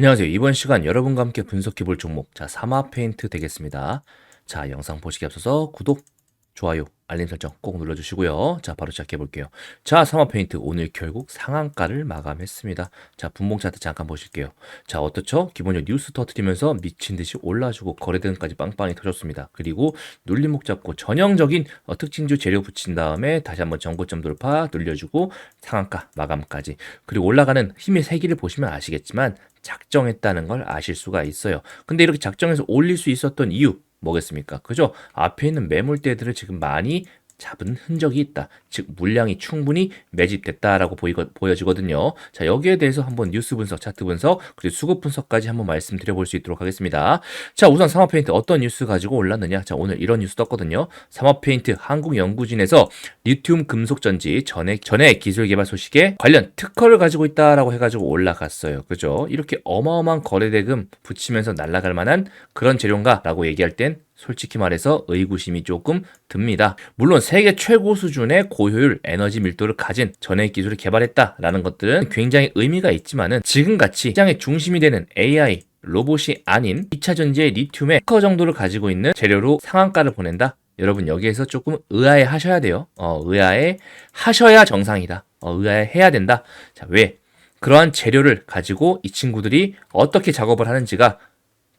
안녕하세요. 이번 시간 여러분과 함께 분석해 볼 종목, 자, 사마 페인트 되겠습니다. 자, 영상 보시기 앞서서 구독, 좋아요, 알림 설정 꼭 눌러주시고요. 자, 바로 시작해 볼게요. 자, 사마 페인트 오늘 결국 상한가를 마감했습니다. 자, 분봉 차트 잠깐 보실게요. 자, 어떻죠? 기본적으로 뉴스 터트리면서 미친 듯이 올라주고 거래대금까지 빵빵히 터졌습니다. 그리고 눌림목 잡고 전형적인 어, 특징주 재료 붙인 다음에 다시 한번 정고점 돌파 눌려주고 상한가 마감까지 그리고 올라가는 힘의 세기를 보시면 아시겠지만 작정했다는 걸 아실 수가 있어요. 근데 이렇게 작정해서 올릴 수 있었던 이유 뭐겠습니까? 그죠? 앞에 있는 매물대들을 지금 많이 잡은 흔적이 있다. 즉 물량이 충분히 매집됐다라고 보이거, 보여지거든요. 자 여기에 대해서 한번 뉴스 분석, 차트 분석, 그리고 수급 분석까지 한번 말씀드려볼 수 있도록 하겠습니다. 자 우선 삼화페인트 어떤 뉴스 가지고 올랐느냐? 자 오늘 이런 뉴스 떴거든요. 삼화페인트 한국 연구진에서 리튬 금속 전지 전액 전액 기술 개발 소식에 관련 특허를 가지고 있다라고 해가지고 올라갔어요. 그죠? 이렇게 어마어마한 거래 대금 붙이면서 날아갈 만한 그런 재료인가라고 얘기할 땐 솔직히 말해서 의구심이 조금 듭니다. 물론 세계 최고 수준의 고효율 에너지 밀도를 가진 전해액 기술을 개발했다라는 것들은 굉장히 의미가 있지만은 지금같이 시장의 중심이 되는 AI 로봇이 아닌 2차 전지의 리튬의 특허 정도를 가지고 있는 재료로 상한가를 보낸다. 여러분 여기에서 조금 의아해 하셔야 돼요. 어, 의아해 하셔야 정상이다. 어, 의아해 해야 된다. 자, 왜? 그러한 재료를 가지고 이 친구들이 어떻게 작업을 하는지가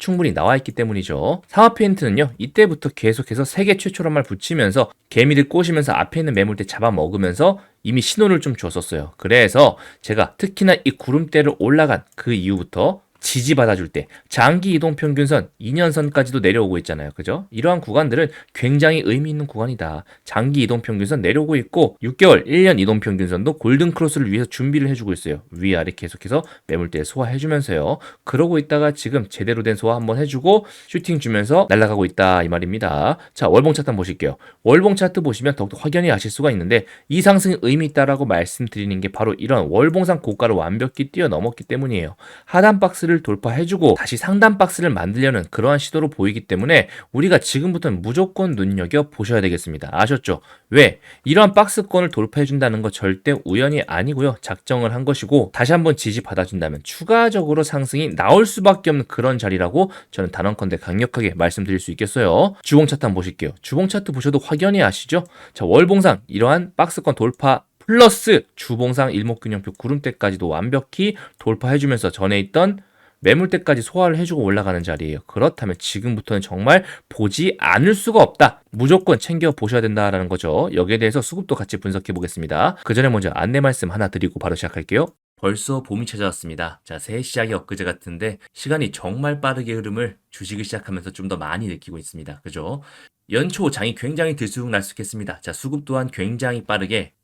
충분히 나와 있기 때문이죠. 상하 페인트는요, 이때부터 계속해서 세계 최초란 말 붙이면서 개미들 꼬시면서 앞에 있는 매물대 잡아먹으면서 이미 신호를 좀 줬었어요. 그래서 제가 특히나 이 구름대를 올라간 그 이후부터 지지받아줄 때 장기 이동 평균선 2년선까지도 내려오고 있잖아요. 그죠? 이러한 구간들은 굉장히 의미 있는 구간이다. 장기 이동 평균선 내려오고 있고 6개월, 1년 이동 평균선도 골든 크로스를 위해서 준비를 해주고 있어요. 위아래 계속해서 매물대 소화해주면서요. 그러고 있다가 지금 제대로 된 소화 한번 해주고 슈팅 주면서 날아가고 있다 이 말입니다. 자 월봉 차트 한번 보실게요. 월봉 차트 보시면 더욱더 확연히 아실 수가 있는데 이 상승이 의미 있다라고 말씀드리는 게 바로 이런 월봉상 고가를 완벽히 뛰어넘었기 때문이에요. 하단 박스를 박스를 돌파해주고 다시 상단 박스를 만들려는 그러한 시도로 보이기 때문에 우리가 지금부터는 무조건 눈여겨 보셔야 되겠습니다. 아셨죠? 왜? 이러한 박스권을 돌파해준다는 거 절대 우연이 아니고요. 작정을 한 것이고 다시 한번 지지 받아준다면 추가적으로 상승이 나올 수밖에 없는 그런 자리라고 저는 단언컨대 강력하게 말씀드릴 수 있겠어요. 주봉 차트 한번 보실게요. 주봉 차트 보셔도 확연히 아시죠? 자 월봉상 이러한 박스권 돌파 플러스 주봉상 일목균형표 구름대까지도 완벽히 돌파해주면서 전에 있던 매물대까지 소화를 해주고 올라가는 자리예요. 그렇다면 지금부터는 정말 보지 않을 수가 없다. 무조건 챙겨 보셔야 된다라는 거죠. 여기에 대해서 수급도 같이 분석해 보겠습니다. 그 전에 먼저 안내 말씀 하나 드리고 바로 시작할게요. 벌써 봄이 찾아왔습니다. 자, 새해 시작이 엊그제 같은데 시간이 정말 빠르게 흐름을 주식을 시작하면서 좀 더 많이 느끼고 있습니다. 그죠? 연초 장이 굉장히 들쑥날쑥했습니다. 자, 수급 또한 굉장히 빠르게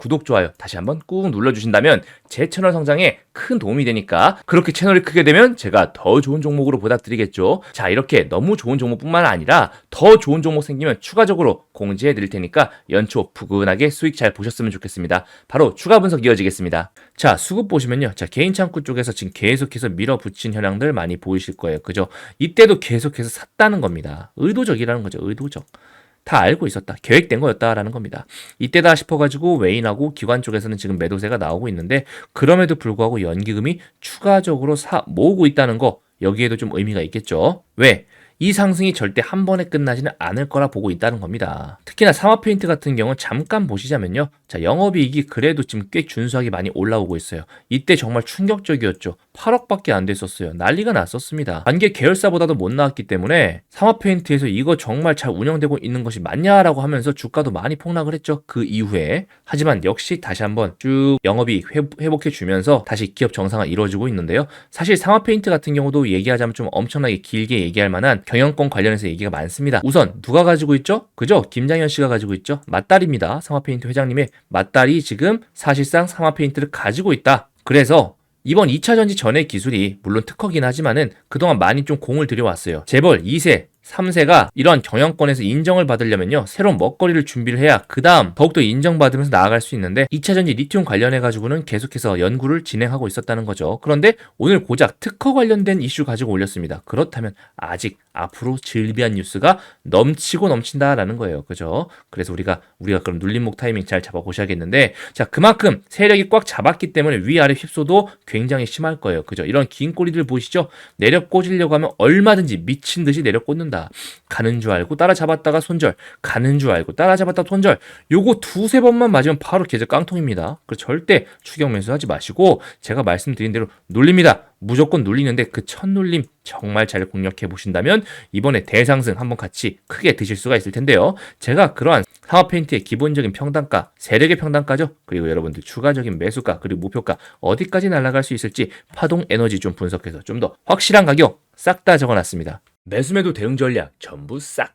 구독 좋아요 다시 한번 꾹 눌러주신다면 제 채널 성장에 큰 도움이 되니까 그렇게 채널이 크게 되면 제가 더 좋은 종목으로 보답드리겠죠. 자 이렇게 너무 좋은 종목뿐만 아니라 더 좋은 종목 생기면 추가적으로 공지해 드릴 테니까 연초 푸근하게 수익 잘 보셨으면 좋겠습니다. 바로 추가 분석 이어지겠습니다. 자 수급 보시면요. 자 개인 창구 쪽에서 지금 계속해서 밀어붙인 현황들 많이 보이실 거예요. 그죠? 이때도 계속해서 샀다는 겁니다. 의도적이라는 거죠. 의도적. 다 알고 있었다. 계획된 거였다라는 겁니다. 이때다 싶어가지고 외인하고 기관 쪽에서는 지금 매도세가 나오고 있는데 그럼에도 불구하고 연기금이 추가적으로 사 모으고 있다는 거 여기에도 좀 의미가 있겠죠. 왜? 이 상승이 절대 한 번에 끝나지는 않을 거라 보고 있다는 겁니다. 특히나 삼화 페인트 같은 경우는 잠깐 보시자면요. 자, 영업이익이 그래도 지금 꽤 준수하게 많이 올라오고 있어요. 이때 정말 충격적이었죠. 8억밖에 안 됐었어요. 난리가 났었습니다. 관계 계열사보다도 못 나왔기 때문에 삼화 페인트에서 이거 정말 잘 운영되고 있는 것이 맞냐라고 하면서 주가도 많이 폭락을 했죠. 그 이후에. 하지만 역시 다시 한번 쭉 영업이익 회복해 주면서 다시 기업 정상화 이루어지고 있는데요. 사실 삼화 페인트 같은 경우도 얘기하자면 좀 엄청나게 길게 얘기할 만한 경영권 관련해서 얘기가 많습니다. 우선 누가 가지고 있죠? 그죠? 김장현 씨가 가지고 있죠. 맞딸입니다. 상화페인트 회장님의 맞딸이 지금 사실상 상화페인트를 가지고 있다. 그래서 이번 2차 전지 전의 기술이 물론 특허긴 하지만은 그동안 많이 좀 공을 들여왔어요. 재벌 2세, 3세가 이런 경영권에서 인정을 받으려면요. 새로운 먹거리를 준비를 해야 그 다음 더욱더 인정받으면서 나아갈 수 있는데 2차전지 리튬 관련해 가지고는 계속해서 연구를 진행하고 있었다는 거죠. 그런데 오늘 고작 특허 관련된 이슈 가지고 올렸습니다. 그렇다면 아직 앞으로 질비한 뉴스가 넘치고 넘친다라는 거예요. 그죠? 그래서 우리가 우리가 그럼 눌림목 타이밍 잘 잡아 보셔야겠는데 자 그만큼 세력이 꽉 잡았기 때문에 위아래 휩소도 굉장히 심할 거예요. 그죠? 이런 긴 꼬리들 보시죠? 내려 꽂으려고 하면 얼마든지 미친 듯이 내려 꽂는다. 가는 줄 알고 따라잡았다가 손절, 가는 줄 알고 따라잡았다 손절. 요거 두세 번만 맞으면 바로 계좌 깡통입니다. 그 절대 추격 매수하지 마시고 제가 말씀드린 대로 눌립니다. 무조건 눌리는데 그 첫 눌림 정말 잘 공략해 보신다면 이번에 대상승 한번 같이 크게 드실 수가 있을 텐데요. 제가 그러한 상업 페인트의 기본적인 평단가, 세력의 평단가죠. 그리고 여러분들 추가적인 매수가 그리고 목표가 어디까지 날아갈 수 있을지 파동 에너지 좀 분석해서 좀 더 확실한 가격 싹 다 적어놨습니다. 매수매도 대응 전략 전부 싹